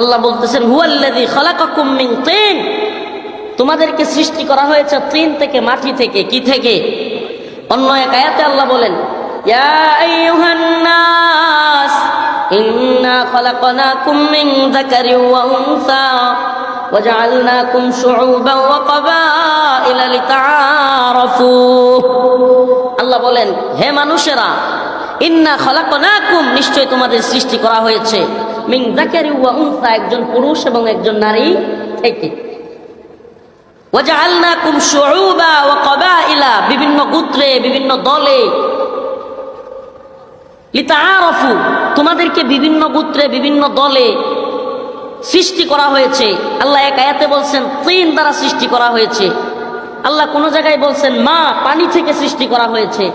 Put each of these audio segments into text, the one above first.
আল্লাহ বলতেছেন হুয়াল্লাযী খালাকাকুম মিন তিন তোমাদেরকে সৃষ্টি করা হয়েছে তিন থেকে মাটি থেকে কি থেকে অন্য এক আয়াতে আল্লাহ বলেন ইয়া আইয়ুহান নাস ইন্না খালাকনাকুম মিন যাকারিন ওয়া উনসা وجعلناكم شعوبا وقبائل لتعارفوا আল্লাহ বলেন হে মানুষেরা ইন্না খালাকনাকুম নিশ্চয় তোমাদের সৃষ্টি করা হয়েছে মিন যাকারি ওয়া উনসা, একজন পুরুষ এবং একজন নারী থেকে। ওয়াজআলনাকুম শুউবা ওয়া ক্বাবাইলা বিভিন্ন গোত্রে, বিভিন্ন দলে। লিতাআরাফু, তোমাদেরকে বিভিন্ন গোত্রে, বিভিন্ন দলে সৃষ্টি করা হয়েছে। আল্লাহ এক আয়াতে বলছেন, তিন দ্বারা সৃষ্টি করা হয়েছে। আল্লাহ কোন জায়গায় বলছেন, মা, পানি থেকে সৃষ্টি করা হয়েছে।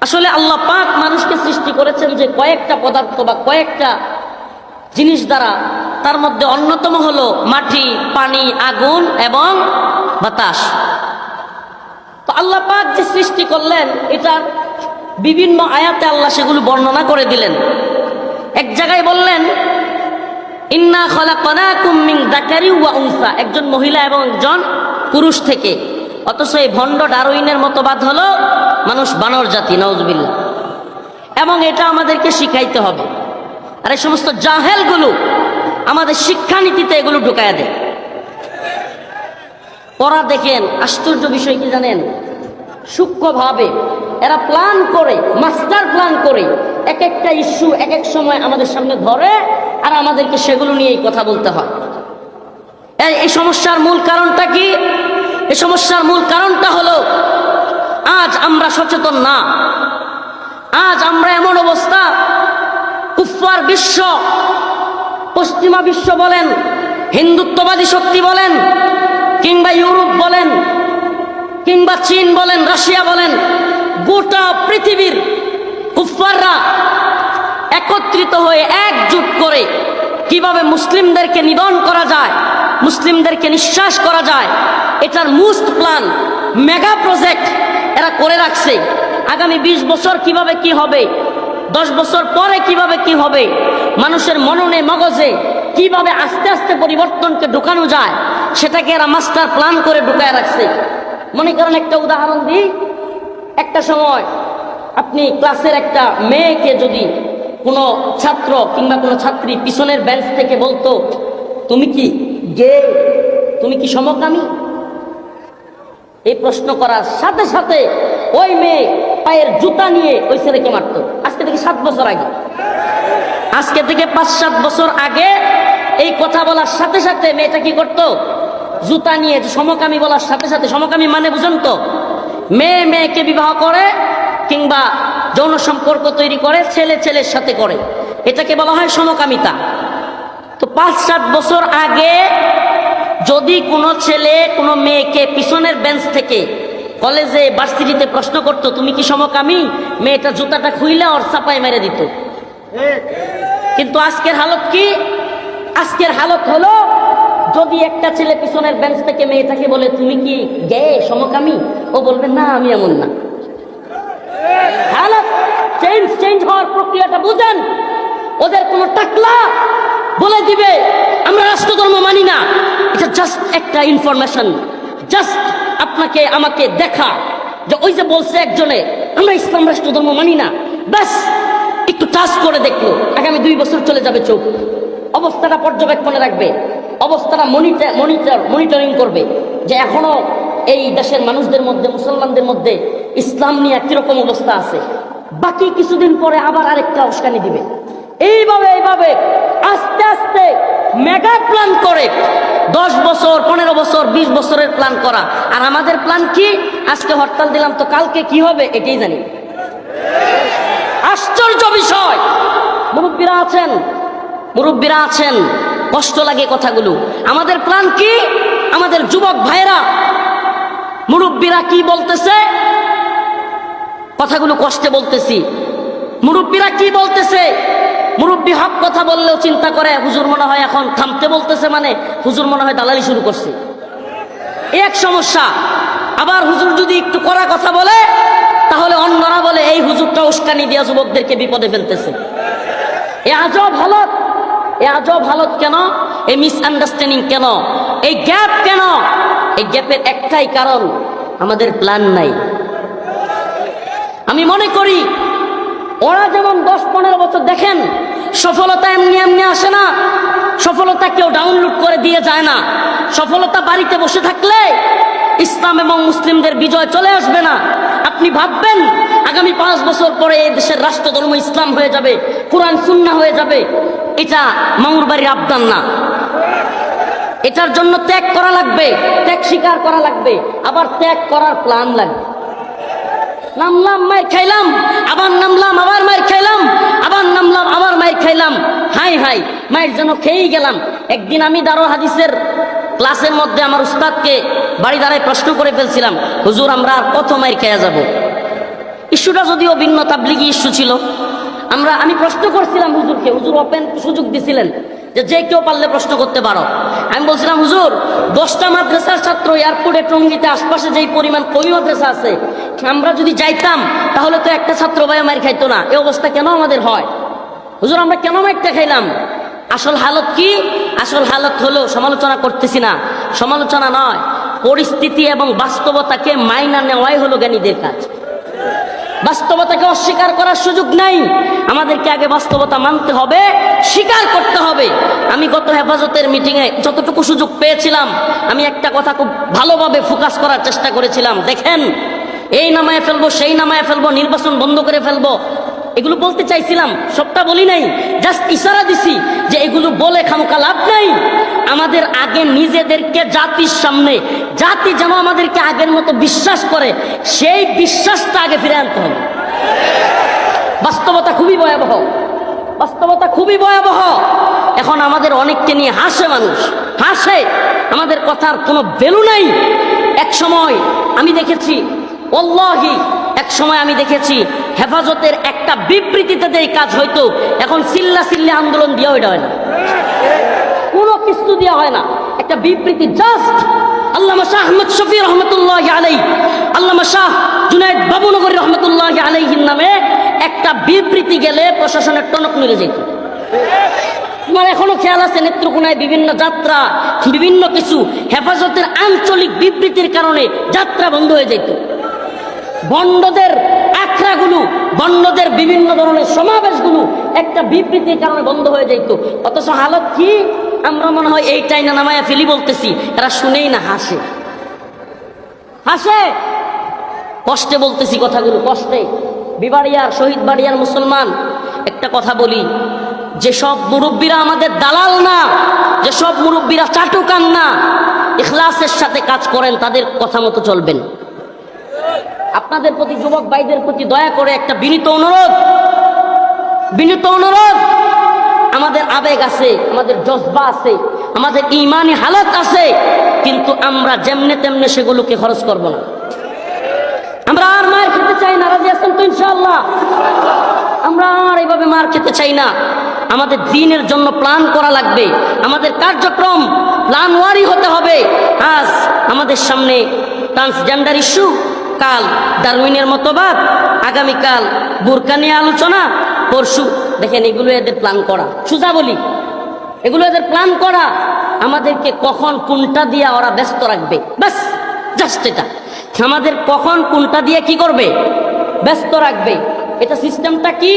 আসলে আল্লাহ পাক মানুষকে সৃষ্টি করেছেন যে কয়েকটা পদার্থ বা কয়েকটা জিনিস দ্বারা তার মধ্যে অন্যতম হলো মাটি, পানি, আগুন এবং বাতাস। তো আল্লাহ পাক যে সৃষ্টি করলেন, এটা বিভিন্ন আয়াতে আল্লাহ সেগুলো বর্ণনা করে দিলেন। এক জায়গায় বললেন, ইন্না খলাকনাকুম মিন যাকারি ওয়া উনসা। একজন মহিলা এবং একজন পুরুষ থেকে। অথচ এই ভণ্ড ডারউইনের মতবাদ হলো, মানুষ বানর জাতি নওজবিল্লা এবং এটা আমাদেরকে শিখাইতে হবে। আর এই সমস্ত জাহেলগুলো আমাদের শিক্ষানীতিতে এগুলো ঢুকায়া দেয়। ওরা দেখেন, আশ্চর্য বিষয় কি জানেন? সূক্ষ্মভাবে এরা প্ল্যান করে মাস্টার প্ল্যান করে, এক একটা ইস্যু এক এক সময় আমাদের সামনে ধরে আর আমাদেরকে সেগুলো নিয়েই কথা বলতে হয়। এই- সমস্যার মূল কারণটা কি? এই সমস্যার মূল কারণটা হলো, আজ আমরা সচেতন না। আজ আমরা এমন অবস্থা বিশ্ব, পশ্চিমা বিশ্ব বলেন, হিন্দুত্ববাদী শক্তি বলেন, কিংবা ইউরোপ বলেন, কিংবা চীন বলেন, রাশিয়া বলেন, গোটা পৃথিবীর কুফাররা একত্রিত হয়ে একজুট করে কীভাবে মুসলিমদেরকে নিধন করা যায়, মুসলিমদেরকে নিঃশ্বাস করা যায়, এটার মোস্ট প্ল্যান, মেগা প্রজেক্ট এরা করে রাখছে। আগামী ২০ বছর কীভাবে কি হবে দশ বছর পরে কীভাবে কি হবে? মানুষের মননে মগজে কীভাবে আস্তে আস্তে পরিবর্তনকে ঢুকানো যায়, সেটাকে এরা মাস্টার প্ল্যান করে ঢুকায় রাখছে। মনে করেন একটা উদাহরণ দিই, একটা সময় আপনি ক্লাসের একটা মেয়েকে যদি কোনো ছাত্র কিংবা কোনো ছাত্রী পিছনের বেঞ্চ থেকে বলতো, তুমি কি গে? তুমি কি সমকামী? এই প্রশ্ন করার সাথে সাথে ওই মেয়ে পায়ের জুতা নিয়ে ওই ছেলেকে মারত। আজকে থেকে সাত বছর আগে। আজকে থেকে পাঁচ, সাত বছর আগে এই কথা বলার সাথে সাথে মেয়েটা কি করতো? জুতা নিয়ে সমকামী বলার সাথে সাথে, সমকামী মানে বুঝেন তো, মেয়ে মেয়েকে বিবাহ করে কিংবা যৌন সম্পর্ক তৈরি করে, ছেলে ছেলের সাথে করে। এটাকে বলা হয় সমকামিতা। তো পাঁচ, সাত বছর আগে যদি কোনো ছেলে কোনো মেয়েকে পিছনের বেঞ্চ থেকে কলেজে ভার্সিটিতে প্রশ্ন করতো, তুমি কি সমকামী? মেয়েটা জুতাটা খুইলে ওর চাপায় মেরে দিত। কিন্তু আজকের হালত কি? আজকের হালত হলো, যদি একটা ছেলে পিছনের বেঞ্চ থেকে মেয়েটাকে বলে, তুমি কি গে, সমকামী? ও বলবে, না, আমি এমন না। হালত চেঞ্জ চেঞ্জ হওয়ার প্রক্রিয়াটা বুঝেন। ওদের কোনো টাকলা বলে দিবে, আমরা রাষ্ট্রধর্ম মানি না। এটা জাস্ট একটা ইনফরমেশন জাস্ট আপনাকে, আমাকে দেখা। যে ওই যে বলছে একজনে, আমরা ইসলাম রাষ্ট্র ধর্ম মানি না। ব্যাস, একটু টাচ করে দেখল। আগামী দুই বছর চলে যাবে চোখ। অবস্থাটা পর্যবেক্ষণে রাখবে। অবস্থাটা মনিটর মনিটর মনিটরিং করবে। যে এখনও এই দেশের মানুষদের মধ্যে, মুসলমানদের মধ্যে ইসলাম নিয়ে কীরকম অবস্থা আছে। বাকি কিছুদিন পরে আবার আরেকটা উস্কানি দিবে। এইভাবে এইভাবে আস্তে আস্তে মেগা প্ল্যান করে। দশ বছর, পনেরো বছর, বিশ বছরের প্ল্যান করা। আর আমাদের প্ল্যান কি? আজকে হরতাল দিলাম তো কালকে কি হবে? এটাই জানি। আশ্চর্য বিষয়! মুরব্বীরা আছেন? মুরব্বীরা আছেন? কষ্ট লাগে কথাগুলো। আমাদের প্ল্যান কি? আমাদের যুবক ভাইরা মুরব্বীরা কি বলতেছে? কথাগুলো কষ্টে বলতেছি। মুরব্বীরা কি বলতেছে? মুরব্বী হক কথা বললেও চিন্তা করে, হুজুর মনে হয় এখন থামতে বলতেছে মানে হুজুর মনে হয় দালালি শুরু করছে। এক সমস্যা, আবার হুজুর যদি একটু করা কথা বলে, তাহলে অন্যরা বলে, এই হুজুরটা উস্কানি দিয়া যুবকদেরকে বিপদে ফেলতেছে। এ আজব হালত, এ আজব হালত কেন? এই মিসআন্ডারস্ট্যান্ডিং কেন? এই গ্যাপ কেন? এই গ্যাপের একটাই কারণ, আমাদের প্ল্যান নাই। আমি মনে করি ওরা যেমন দশ পনেরো বছর দেখেন, সফলতা এমনি এমনি আসে না। সফলতা কেউ ডাউনলোড করে দিয়ে যায় না। সফলতা বাড়িতে বসে থাকলে ইসলাম এবং মুসলিমদের বিজয় চলে আসবে না। আপনি ভাববেন, আগামী পাঁচ বছর পরে এই দেশের রাষ্ট্র ধর্ম ইসলাম হয়ে যাবে, কোরআন সুন্না হয়ে যাবে। এটা মামুর বাড়ির আবদান না। এটার জন্য ত্যাগ করা লাগবে, ত্যাগ স্বীকার করা লাগবে। আবার ত্যাগ করার প্ল্যান লাগবে। নামলাম মায়ের খাইলাম। আবার নামলাম, আবার মায়ের খাইলাম। আবার নামলাম, আবার মায়ের খাইলাম। হাই হাই মায়ের জন্য খেয়েই গেলাম। একদিন আমি দারো হাদিসের ক্লাসের মধ্যে আমার উস্তাদকে বাড়ি দাঁড়ায় প্রশ্ন করে ফেলছিলাম, হুজুর, আমরা আর কত মায়ের খেয়ে যাব? ইস্যুটা যদিও ভিন্ন তাবলিগি ইস্যু ছিল। আমরা, আমি প্রশ্ন করছিলাম হুজুরকে, হুজুর ওপেন সুযোগ দিছিলেন। যে যে কেউ পারলে প্রশ্ন করতে পারো। আমি বলছিলাম, হুজুর, দশটা মাদ্রাসার ছাত্র এয়ারপোর্টে টঙ্গিতে আশপাশে যেই পরিমাণ কবি মাদ্রাসা আছে, আমরা যদি যাইতাম, তাহলে তো একটা ছাত্র ভাই মার খাইতো না। এই অবস্থা কেন আমাদের হয়? হুজুর, আমরা কেন মাইরটা খাইলাম? আসল হালত কি? আসল হালত হলো সমালোচনা করতেছি না। সমালোচনা নয়, পরিস্থিতি এবং বাস্তবতাকে মাইনা নেওয়াই হলো জ্ঞানীদের কাজ। বাস্তবতাকে অস্বীকার করার সুযোগ নাই। আমাদেরকে আগে বাস্তবতা মানতে হবে, স্বীকার করতে হবে। আমি গত হেফাজতের মিটিংয়ে যতটুকু সুযোগ পেয়েছিলাম, আমি একটা কথা খুব ভালোভাবে ফোকাস করার চেষ্টা করেছিলাম। দেখেন, এই নামায় ফেলব, সেই নামায় ফেলব, নির্বাচন বন্ধ করে ফেলব। এগুলো বলতে চাইছিলাম, সবটা বলি নাই। জাস্ট ইশারা দিছি যে এগুলো বলে খামোকা লাভ নাই। আমাদের আগে নিজেদেরকে জাতির সামনে, জাতি যেন আমাদেরকে আগের মতো বিশ্বাস করে, সেই বিশ্বাসটা আগে ফিরে আনতে হবে। বাস্তবতা খুবই ভয়াবহ। বাস্তবতা খুবই ভয়াবহ। এখন আমাদের অনেককে নিয়ে হাসে মানুষ, হাসে। আমাদের কথার কোনো ভ্যালু নাই। এক সময় আমি দেখেছি অল্লাহি এক সময় আমি দেখেছি হেফাজতের একটা বিবৃতিতে এই কাজ হইতো, এখন চিল্লা চিল্লা আন্দোলন দিয়ে ওইটা হয় না। কোনো কিছু দেওয়া হয় না। একটা বিবৃতি জাস্ট আল্লামা শাহ আহমদ শফি রহমতুল্লাহ আলাই আল্লামা শাহ জুনায়দ বাবুনগরী রহমতুল্লাহ আলাইহির নামে একটা বিবৃতি গেলে প্রশাসনের টনক মেরে যেত। তোমার এখনও খেয়াল আছে নেত্রকোনায় বিভিন্ন যাত্রা, বিভিন্ন কিছু, হেফাজতের আঞ্চলিক বিবৃতির কারণে যাত্রা বন্ধ হয়ে যেত। বন্ডদের আখড়াগুলো, বন্ডদের বিভিন্ন ধরনের সমাবেশগুলো একটা বিবৃতির কারণে বন্ধ হয়ে যাইত। অথচ হালত কি? আমরা মনে হয় এইটাই না নামায়া ফেলি বলতেছি, এরা শুনেই না, হাসে। হাসে? কষ্টে বলতেছি কথাগুলো, কষ্টে। বিবাড়িয়ার, শহীদ বাড়িয়ার মুসলমান, একটা কথা বলি যেসব মুরব্বীরা আমাদের দালাল না যেসব মুরব্বীরা চাটুকান না, ইখলাসের সাথে কাজ করেন, তাদের কথা মতো চলবেন। আপনাদের প্রতি যুবক ভাইদের প্রতি দয়া করে একটা বিনীত অনুরোধ। বিনীত অনুরোধ, আমাদের আবেগ আছে, আমাদের জজবা আছে, আমাদের ইমানি হালত আছে, কিন্তু আমরা যেমনে তেমনে সেগুলোকে খরচ করব না। আমরা আর মায়ের খেতে চাই না, রাজি আছেন তো ইনশাল্লাহ আমরা আর এইভাবে মার খেতে চাই না। আমাদের দিনের জন্য প্ল্যান করা লাগবে, আমাদের কার্যক্রম প্ল্যান ওয়ারি হতে হবে। আজ আমাদের সামনে ট্রান্সজেন্ডার ইস্যু কাল ডারউইনের মতবাদ, আগামীকাল বোরকা নিয়ে আলোচনা, পরশু দেখেন এগুলো এদের প্ল্যান করা। সুজা বলি, এগুলো এদের প্ল্যান করা, আমাদেরকে কখন কোনটা দিয়ে ওরা ব্যস্ত রাখবে? ব্যাস জাস্ট এটা। আমাদের কখন কোনটা দিয়ে কি করবে? ব্যস্ত রাখবে। এটা সিস্টেমটা কি?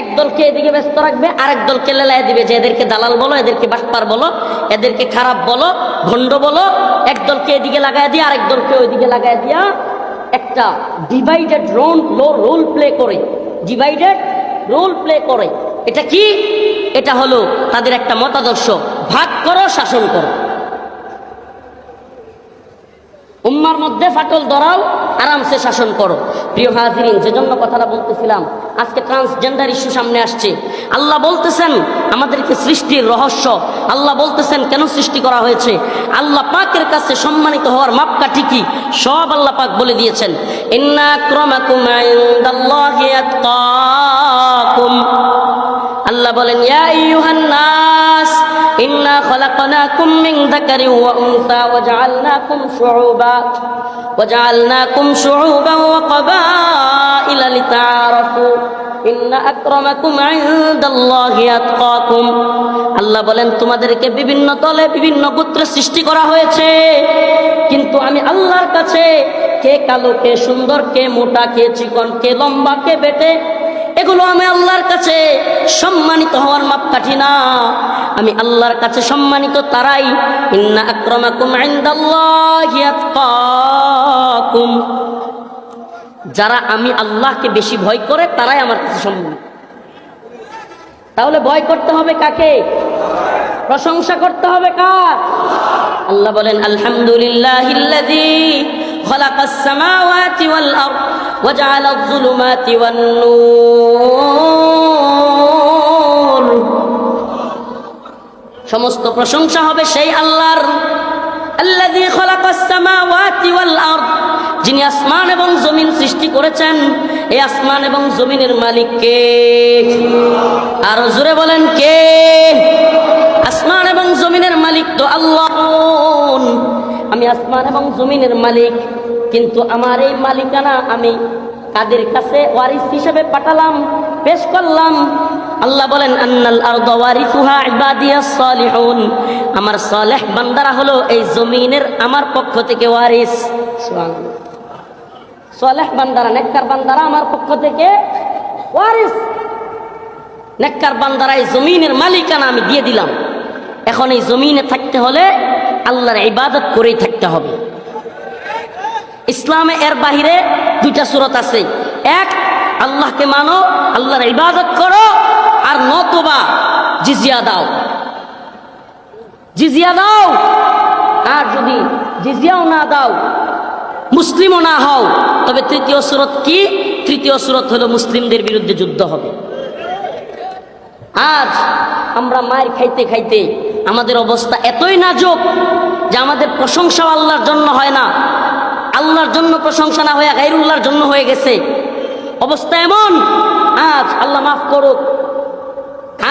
এক দলকে এদিকে ব্যস্ত রাখবে, আরেক দলকে লেলাই দিবে যে এদেরকে দালাল বলো, এদেরকে বাটপার বলো, এদেরকে খারাপ বলো, ভণ্ড বলো, এক দলকে এদিকে লাগাই দিয়ে আরেক দলকে ওইদিকে লাগাই দিয়া একটা ডিভাইডেড রোল রোল প্লে করে। ডিভাইডেড রোল প্লে করে। এটা কি? এটা হলো তাদের একটা মতাদর্শ। ভাগ করো, শাসন করো। উম্মার মধ্যে ফাটল ধরাও, আরামসে শাসন করো। প্রিয় হাজিরিন, যেজন্য কথাটা বলতেছিলাম, আজকে ট্রান্সজেন্ডার ইস্যু সামনে আসছে। আল্লাহ বলতেছেন, আমাদেরকে সৃষ্টির রহস্য, আল্লাহ বলতেছেন, কেন সৃষ্টি করা হয়েছে? আল্লাহ পাকের কাছে সম্মানিত হওয়ার মাপকাঠি কি? সব আল্লাহ পাক বলে দিয়েছেন আল্লাহ বলেন, ইয়া إنا خلقناكم من ذكر وأنثى وجعلناكم شعوبا وجعلناكم شعوبا وقبائل لتعارفوا إن أكرمكم عند الله أتقاكم আল্লাহ বলেন তোমাদেরকে বিভিন্ন দলে বিভিন্ন গোত্রে সৃষ্টি করা হয়েছে কিন্তু আমি আল্লাহর কাছে কে কালো কে সুন্দর কে মোটা কে চিকন কে লম্বা কে বেটে এগুলো আমি আল্লাহর কাছে সম্মানিত হওয়ার মাপকাঠি না। আমি আল্লাহর কাছে সম্মানিত তারাই। ইন্না আক্রমাকুম ইনদাল্লাহি আতকাকুম। যারা আমি আল্লাহকে বেশি ভয় করে, তারাই আমার কাছে সম্মানিত। তাহলে ভয় করতে হবে কাকে? প্রশংসা করতে হবে কার? আল্লাহ বলেন খালাকাস সামাওয়াতি ওয়াল আরদ। وجعل الظلمات والنور সমস্ত প্রশংসা হবে সেই আল্লাহর আল্লাযী খালাকাস সামাওয়াতি ওয়াল আরদ যিনি আসমান এবং জমিন সৃষ্টি করেছেন এই আসমান এবং জমিনের মালিক কে আর জোরে বলেন কে আসমান এবং জমিনের মালিক তো আল্লাহ আমি আসমান এবং জমিনের মালিক কিন্তু আমার এই মালিকানা আমি কাদের কাছে ওয়ারিস হিসেবে পাঠালাম, পেশ করলাম। আল্লাহ বলেন, আন্নাল আরদ ওয়ারিসুহা ইবাদিয়াস সালিহুন। আমার সালেহ বান্দারা হলো এই জমিনের আমার পক্ষ থেকে ওয়ারিস। সালেহ বান্দারা, নেককার বান্দারা আমার পক্ষ থেকে ওয়ারিস। নেককার বান্দারা এই জমিনের মালিকানা আমি দিয়ে দিলাম। এখন এই জমিনে থাকতে হলে আল্লাহর ইবাদত করেই থাকতে হবে। ইসলামে এর বাহিরে দুইটা সুরত আছে। এক, আল্লাহকে মানো, আল্লাহর ইবাদত করো, আর নতবা জিজিয়া দাও। জিজিয়া দাও, আর যদি জিজিয়াও না দাও, মুসলিমও না হও, তবে তৃতীয় সুরত কি? তৃতীয় সুরত হলো মুসলিমদের বিরুদ্ধে যুদ্ধ হবে। আজ আমরা মায়ের খাইতে খাইতে আমাদের অবস্থা এতই নাজুক যে আমাদের প্রশংসাও আল্লাহর জন্য হয় না। আল্লাহর জন্য প্রশংসা না হয়ে গাইরুল্লাহর জন্য হয়ে গেছে। অবস্থা এমন, আজ আল্লাহ মাফ করুক।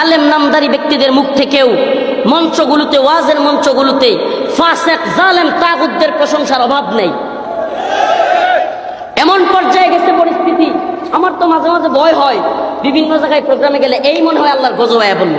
আলেম নামদারি ব্যক্তিদের মুখ থেকেও মঞ্চগুলোতে, ওয়াজের মঞ্চগুলোতে ফাসেক, জালেম তাগুদদের প্রশংসার অভাব নেই। এমন পর্যায়ে গেছে পরিস্থিতি, আমার তো মাঝে মাঝে ভয় হয়। বিভিন্ন জায়গায় প্রোগ্রামে গেলে এই মনে হয় আল্লাহর গজবায়া বলল।